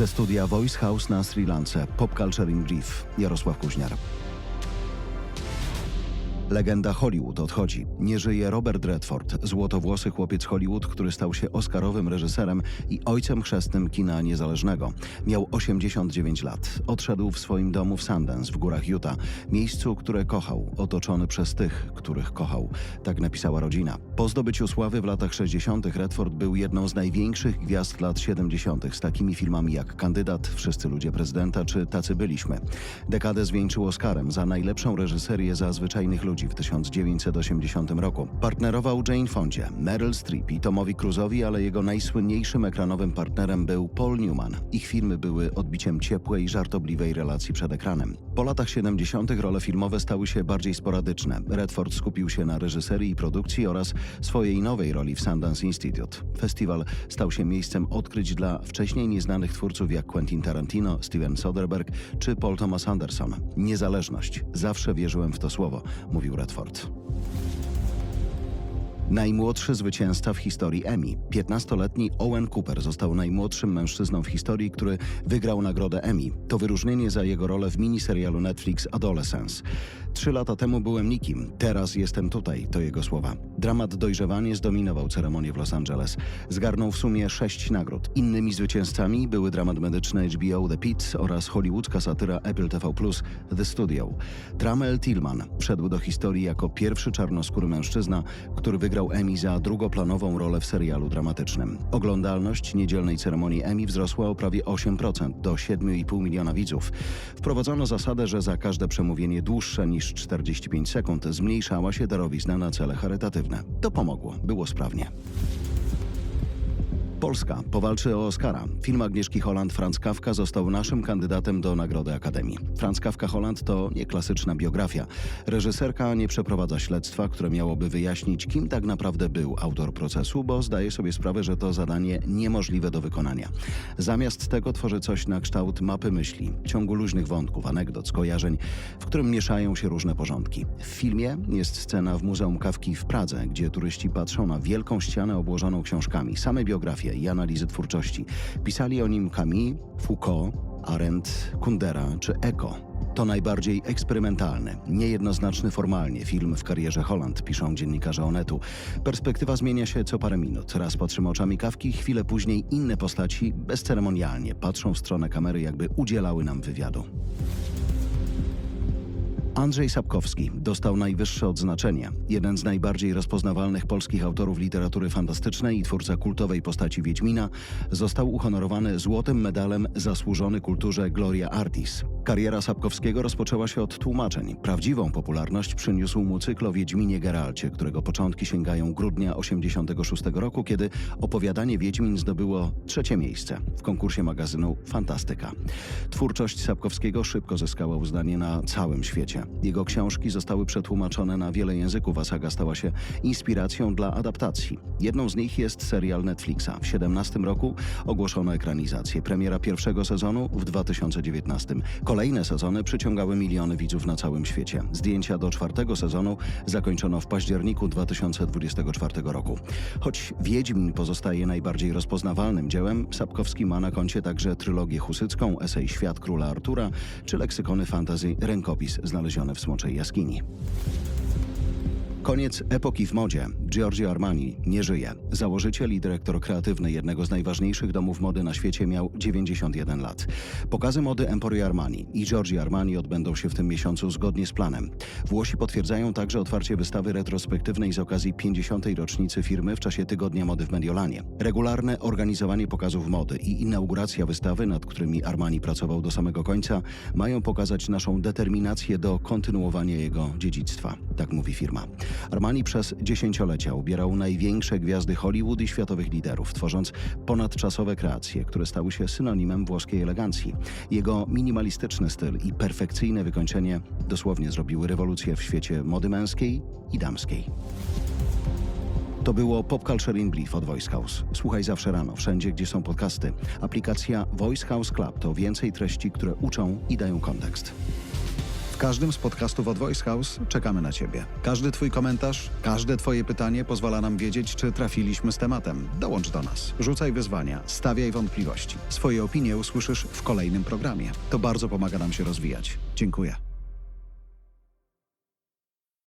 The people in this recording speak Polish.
Ze studia Voice House na Sri Lance Pop Culture in Brief Jarosław Kuźniar. Legenda Hollywood odchodzi. Nie żyje Robert Redford, złotowłosy chłopiec Hollywood, który stał się oscarowym reżyserem i ojcem chrzestnym kina niezależnego. Miał 89 lat. Odszedł w swoim domu w Sundance w górach Utah, miejscu, które kochał, otoczony przez tych, których kochał. Tak napisała rodzina. Po zdobyciu sławy w latach 60. Redford był jedną z największych gwiazd lat 70. z takimi filmami jak Kandydat, Wszyscy ludzie prezydenta czy Tacy byliśmy. Dekadę zwieńczył Oscarem za najlepszą reżyserię za zwyczajnych ludzi w 1980 roku. Partnerował Jane Fondzie, Meryl Streep i Tomowi Cruise'owi, ale jego najsłynniejszym ekranowym partnerem był Paul Newman. Ich filmy były odbiciem ciepłej, żartobliwej relacji przed ekranem. Po latach 70. role filmowe stały się bardziej sporadyczne. Redford skupił się na reżyserii i produkcji oraz swojej nowej roli w Sundance Institute. Festiwal stał się miejscem odkryć dla wcześniej nieznanych twórców jak Quentin Tarantino, Steven Soderbergh czy Paul Thomas Anderson. Niezależność. Zawsze wierzyłem w to słowo, mówił Redford. Najmłodszy zwycięzca w historii Emmy. 15-letni Owen Cooper został najmłodszym mężczyzną w historii, który wygrał nagrodę Emmy. To wyróżnienie za jego rolę w miniserialu Netflix Adolescence. Trzy lata temu byłem nikim, teraz jestem tutaj, to jego słowa. Dramat Dojrzewanie zdominował ceremonię w Los Angeles. Zgarnął w sumie sześć nagród. Innymi zwycięzcami były dramat medyczny HBO The Pit oraz hollywoodzka satyra Apple TV Plus The Studio. Tramel Tillman wszedł do historii jako pierwszy czarnoskóry mężczyzna, który wygrał Emmy za drugoplanową rolę w serialu dramatycznym. Oglądalność niedzielnej ceremonii Emmy wzrosła o prawie 8% do 7,5 miliona widzów. Wprowadzono zasadę, że za każde przemówienie dłuższe niż 45 sekund zmniejszała się darowizna na cele charytatywne. To pomogło, było sprawnie. Polska powalczy o Oscara. Film Agnieszki Holland Franz Kafka został naszym kandydatem do Nagrody Akademii. Franz Kafka Holland to nieklasyczna biografia. Reżyserka nie przeprowadza śledztwa, które miałoby wyjaśnić, kim tak naprawdę był autor procesu, bo zdaje sobie sprawę, że to zadanie niemożliwe do wykonania. Zamiast tego tworzy coś na kształt mapy myśli, ciągu luźnych wątków, anegdot, skojarzeń, w którym mieszają się różne porządki. W filmie jest scena w Muzeum Kawki w Pradze, gdzie turyści patrzą na wielką ścianę obłożoną książkami, same biografie i analizy twórczości. Pisali o nim Camus, Foucault, Arendt, Kundera czy Eko. To najbardziej eksperymentalny, niejednoznaczny formalnie film w karierze Holland, piszą dziennikarze Onetu. Perspektywa zmienia się co parę minut. Raz patrzymy oczami kawki, chwilę później inne postaci bezceremonialnie patrzą w stronę kamery, jakby udzielały nam wywiadu. Andrzej Sapkowski dostał najwyższe odznaczenie. Jeden z najbardziej rozpoznawalnych polskich autorów literatury fantastycznej i twórca kultowej postaci Wiedźmina został uhonorowany złotym medalem zasłużony kulturze Gloria Artis. Kariera Sapkowskiego rozpoczęła się od tłumaczeń. Prawdziwą popularność przyniósł mu cykl o Wiedźminie Geralcie, którego początki sięgają grudnia 86 roku, kiedy opowiadanie Wiedźmin zdobyło trzecie miejsce w konkursie magazynu Fantastyka. Twórczość Sapkowskiego szybko zyskała uznanie na całym świecie. Jego książki zostały przetłumaczone na wiele języków, a saga stała się inspiracją dla adaptacji. Jedną z nich jest serial Netflixa. W 2017 roku ogłoszono ekranizację. Premiera pierwszego sezonu w 2019. Kolejne sezony przyciągały miliony widzów na całym świecie. Zdjęcia do czwartego sezonu zakończono w październiku 2024 roku. Choć Wiedźmin pozostaje najbardziej rozpoznawalnym dziełem, Sapkowski ma na koncie także trylogię husycką, esej Świat Króla Artura czy leksykony fantasy Rękopis znalezione w Smoczej Jaskini. Koniec epoki w modzie. Giorgio Armani nie żyje. Założyciel i dyrektor kreatywny jednego z najważniejszych domów mody na świecie miał 91 lat. Pokazy mody Emporio Armani i Giorgio Armani odbędą się w tym miesiącu zgodnie z planem. Włosi potwierdzają także otwarcie wystawy retrospektywnej z okazji 50. rocznicy firmy w czasie Tygodnia Mody w Mediolanie. Regularne organizowanie pokazów mody i inauguracja wystawy, nad którymi Armani pracował do samego końca, mają pokazać naszą determinację do kontynuowania jego dziedzictwa. Tak mówi firma. Armani przez ubierał największe gwiazdy Hollywood i światowych liderów, tworząc ponadczasowe kreacje, które stały się synonimem włoskiej elegancji. Jego minimalistyczny styl i perfekcyjne wykończenie dosłownie zrobiły rewolucję w świecie mody męskiej i damskiej. To było Pop Culture in Brief od Voice House. Słuchaj zawsze rano, wszędzie, gdzie są podcasty. Aplikacja Voice House Club to więcej treści, które uczą i dają kontekst. Każdym z podcastów od Voice House czekamy na Ciebie. Każdy Twój komentarz, każde Twoje pytanie pozwala nam wiedzieć, czy trafiliśmy z tematem. Dołącz do nas, rzucaj wyzwania, stawiaj wątpliwości. Swoje opinie usłyszysz w kolejnym programie. To bardzo pomaga nam się rozwijać. Dziękuję.